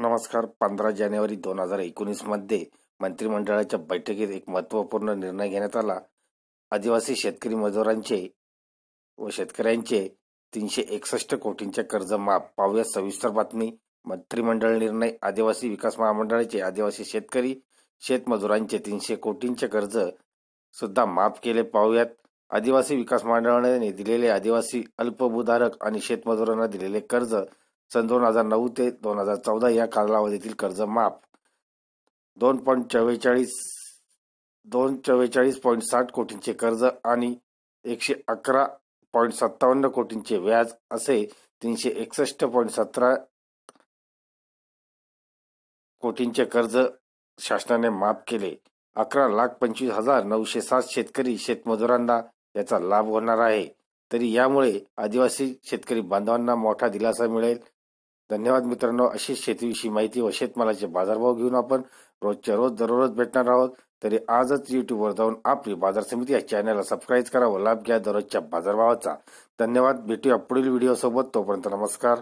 नमस्कार. पंधरा जानेवारी दोन हजार एकोणीसमध्ये मंत्रिमंडळाच्या बैठकीत एक महत्त्वपूर्ण निर्णय घेण्यात आला. आदिवासी शेतकरी मजुरांचे व शेतकऱ्यांचे तीनशे एकसष्ट कोटींचे कर्ज माफ. पाहूया सविस्तर बातमी. मंत्रिमंडळ निर्णय आदिवासी विकास महामंडळाचे आदिवासी शेतकरी शेतमजुरांचे तीनशे कोटींचे कर्ज सुद्धा माफ केले. पाहूयात. आदिवासी विकास मंडळाने दिलेले आदिवासी अल्पभूधारक आणि शेतमजुरांना दिलेले कर्ज सन दोन हजार नऊ ते दोन हजार चौदा या कालावधीतील कर्ज माफ. दोन पॉईंट चव्वेचाळीस दोन चव्वेचाळीस पॉईंट साठ कोटींचे कर्ज आणि एकशे अकरा पॉईंट सत्तावन्न कोटींचे व्याज असे तीनशे एकसष्ट पॉईंट सतरा कोटींचे कर्ज शासनाने माफ केले. अकरा लाख पंचवीस हजार नऊशे सात शेतकरी शेतमजुरांना याचा लाभ होणार आहे. तरी यामुळे आदिवासी शेतकरी बांधवांना मोठा दिलासा मिळेल. धन्यवाद मित्रांनो. अशीच शेतीविषयी माहिती व शेतमालाचे बाजारभाव घेऊन आपण रोजच्या रोज दररोज भेटणार आहोत. तरी आजच युट्यूबवर जाऊन आपली बाजार समिती या चॅनलला सबस्क्राईब करा व लाभ घ्या दररोजच्या बाजारभावाचा. धन्यवाद. भेटूया पुढील व्हिडिओ सोबत. तोपर्यंत नमस्कार.